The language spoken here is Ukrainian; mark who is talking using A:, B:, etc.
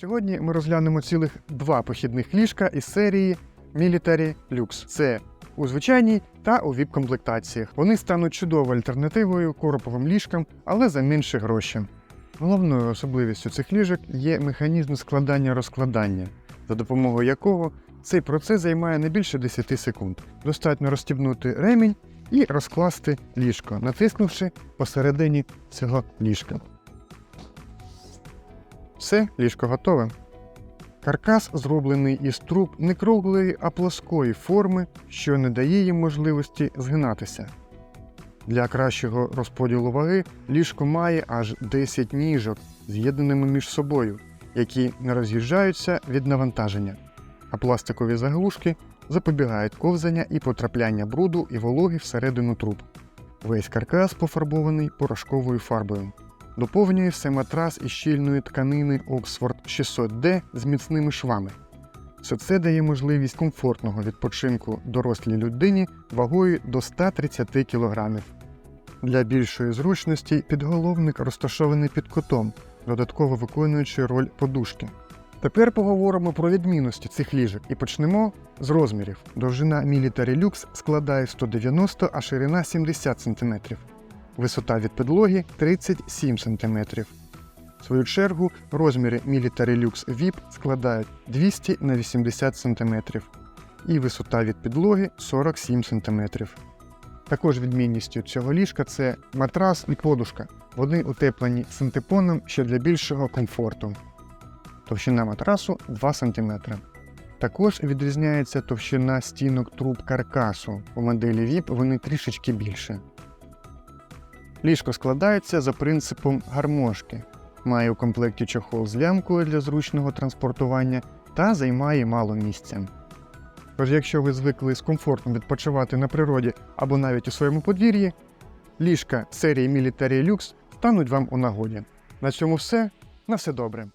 A: Сьогодні ми розглянемо цілих два похідних ліжка із серії Military Lux. Це у звичайній та у VIP-комплектаціях. Вони стануть чудовою альтернативою короповим ліжкам, але за менші гроші. Головною особливістю цих ліжок є механізм складання-розкладання, за допомогою якого цей процес займає не більше 10 секунд. Достатньо розстібнути ремінь і розкласти ліжко, натиснувши посередині цього ліжка. Все, ліжко готове. Каркас зроблений із труб не круглої, а плоскої форми, що не дає їм можливості згинатися. Для кращого розподілу ваги ліжко має аж 10 ніжок, з'єднаними між собою, які не роз'їжджаються від навантаження, а пластикові заглушки запобігають ковзання і потрапляння бруду і вологи всередину труб. Весь каркас пофарбований порошковою фарбою. Доповнює все матрас із щільної тканини Oxford 600D з міцними швами. Все це дає можливість комфортного відпочинку дорослій людині вагою до 130 кг. Для більшої зручності підголовник розташований під кутом, додатково виконуючи роль подушки. Тепер поговоримо про відмінності цих ліжок і почнемо з розмірів. Довжина Military Lux складає 190, а ширина 70 см. Висота від підлоги 37 см. В свою чергу розміри Military Lux VIP складають 200 на 80 см і висота від підлоги 47 см. Також відмінністю цього ліжка це матрас і подушка. Вони утеплені синтепоном ще для більшого комфорту. Товщина матрасу 2 см. Також відрізняється товщина стінок труб каркасу. У моделі VIP вони трішечки більше. Ліжко складається за принципом гармошки. Має у комплекті чохол з лямкою для зручного транспортування та займає мало місця. Тож, якщо ви звикли з комфортом відпочивати на природі або навіть у своєму подвір'ї, ліжка серії Military Lux стануть вам у нагоді. На цьому все. На все добре.